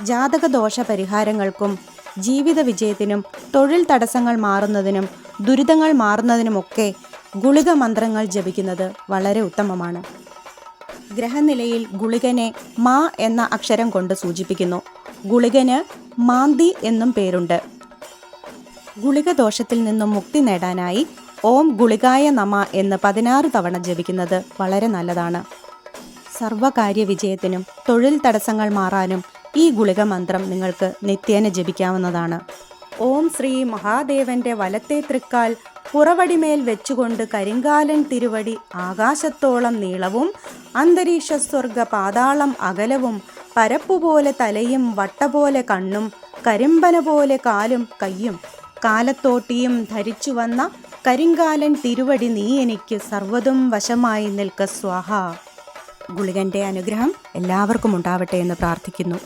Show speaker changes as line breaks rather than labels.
ജാതക ദോഷ പരിഹാരങ്ങൾക്കും ജീവിത വിജയത്തിനും തൊഴിൽ തടസ്സങ്ങൾ മാറുന്നതിനും ദുരിതങ്ങൾ മാറുന്നതിനുമൊക്കെ ഗുളിക മന്ത്രങ്ങൾ ജപിക്കുന്നത് വളരെ ഉത്തമമാണ്. ഗ്രഹനിലയിൽ ഗുളികനെ മാ എന്ന അക്ഷരം കൊണ്ട് സൂചിപ്പിക്കുന്നു. ഗുളികന് മാന്തി എന്നും പേരുണ്ട്. ഗുളിക ദോഷത്തിൽ നിന്നും മുക്തി നേടാനായി ഓം ഗുളികായ നമ എന്ന് പതിനാറ് തവണ ജപിക്കുന്നത് വളരെ നല്ലതാണ്. സർവകാര്യ വിജയത്തിനും തൊഴിൽ തടസ്സങ്ങൾ മാറാനും ഈ ഗുളിക മന്ത്രം നിങ്ങൾക്ക് നിത്യേന ജപിക്കാവുന്നതാണ്. ഓം ശ്രീ മഹാദേവന്റെ വലത്തെ തൃക്കാൽ പുറവടിമേൽ വെച്ചുകൊണ്ട് കരിങ്കാലൻ തിരുവടി ആകാശത്തോളം നീളവും അന്തരീക്ഷ സ്വർഗ പാതാളം അകലവും പരപ്പുപോലെ തലയും വട്ടപോലെ കണ്ണും കരിമ്പന പോലെ കാലും കയ്യും കാലത്തോട്ടിയും ധരിച്ചു വന്ന കരിങ്കാലൻ തിരുവടി നീ എനിക്ക് സർവതും വശമായി നിൽക്ക സ്വാഹ. ഗുളികന്റെ അനുഗ്രഹം എല്ലാവർക്കും ഉണ്ടാവട്ടെ എന്ന് പ്രാർത്ഥിക്കുന്നു.